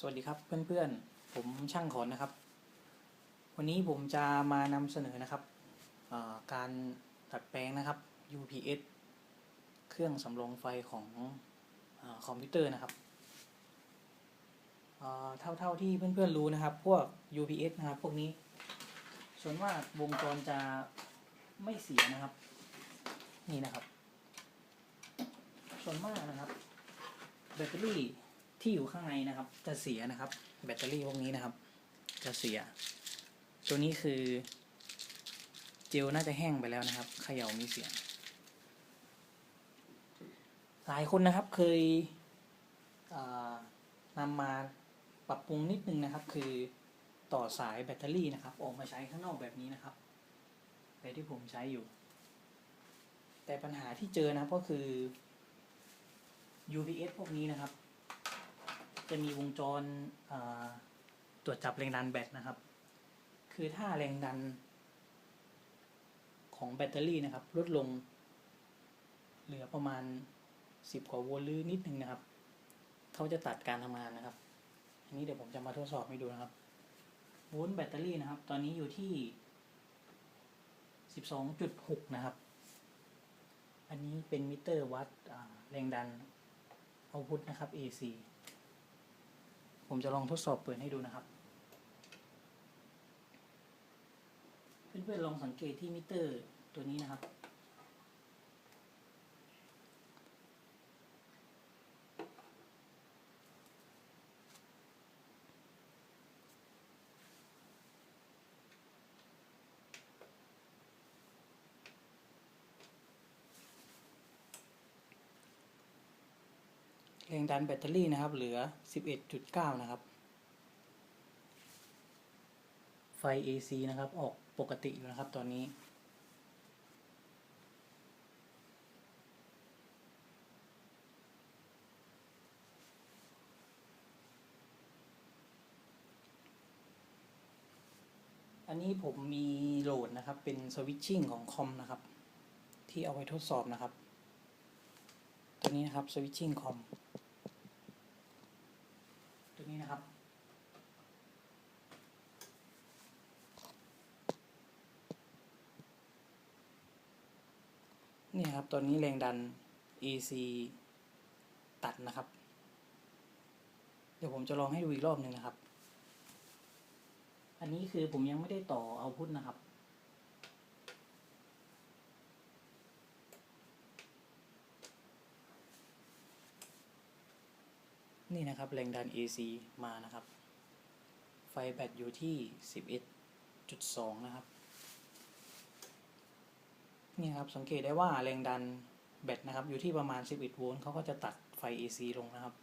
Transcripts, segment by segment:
สวัสดีครับเพื่อนๆ ผมช่างขอนนะครับ วันนี้ผมจะมานำเสนอนะครับการตัดแปลงนะครับ UPS เครื่องสำรองไฟของอคอมพิวเตอร์นะครับเท่าเท่าที่เพื่อนๆรู้นะครับ พวก UPS นะครับพวกนี้ ส่วนมากวงจรจะไม่เสียนะครับ นี่นะครับ ส่วนมากนะครับแบตเตอรี่ ที่อยู่ข้างในนะครับ จะเสียนะครับ แบตเตอรี่พวกนี้นะครับ จะเสีย ตัวนี้คือ เจลน่าจะแห้งไปแล้วนะครับเขย่ามีเสียงหลายคนนะครับเคยเนำมาปรับปรุงนิดนึงนะครับ คือต่อสายแบตเตอรี่นะครับ ออกมาใช้ข้างนอกแบบนี้นะครับแบบที่ผมใช้อยู่ แต่ปัญหาที่เจอนะครับก็คือ UPS พวกนี้นะครับ จะมีวงจรตรวจจับแรงดันแบตนะครับ คือถ้าแรงดันของแบตเตอรี่นะครับ ลดลง เหลือประมาณ 10 กว่าโวลต์หรือนิดนึงนะครับ เขาจะตัดการทำงานนะครับ อันนี้เดี๋ยวผมจะมาทดสอบให้ดูนะครับ โวลต์แบตเตอรี่นะครับ ตอนนี้อยู่ที่ 12.6 นะครับ อันนี้เป็นมิเตอร์วัดแรงดันเอาพุทนะครับ AC ผมจะลองทดสอบเปิดให้ดูนะครับ เพื่อนๆลองสังเกตที่มิเตอร์ตัวนี้นะครับ แรงดันแบตเตอรี่นะครับ เหลือ 11.9 นะครับ ไฟ AC นะครับ ออกปกติอยู่นะครับตอนนี้ อันนี้ผมมีโหลดนะครับ เป็นสวิตชิ่งของคอมนะครับ ที่เอาไว้ทดสอบนะครับ ตัวนี้นะครับสวิตชิ่งคอม นี้นะครับ นี่ครับ ตอนนี้แรงดัน AC ตัดนะครับ เดี๋ยวผมจะลองให้ดูอีกรอบหนึ่งนะครับ อันนี้คือผมยังไม่ได้ต่อเอาพุทนะครับ นี่นะครับแรงดัน AC มานะครับ ไฟแบตอยู่ที่ 11.2 นะครับ นี่ครับสังเกตได้ว่าแรงดันแบตนะครับอยู่ที่ประมาณ 11 โวลต์เขาก็จะตัดไฟ AC ลงนะครับ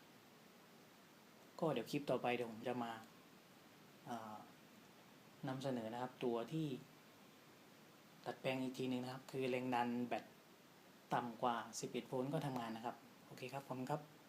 ก็เดี๋ยวคลิปต่อไปเดี๋ยวผมจะมาานำเสนอนะครับตัวที่ตัดแปลงอีกทีหนึงนะครับ คือแรงดันแบตต่ำกว่า 11 โวลต์ก็ทำงานนะครับ โอเคครับ ขอบคุณครับ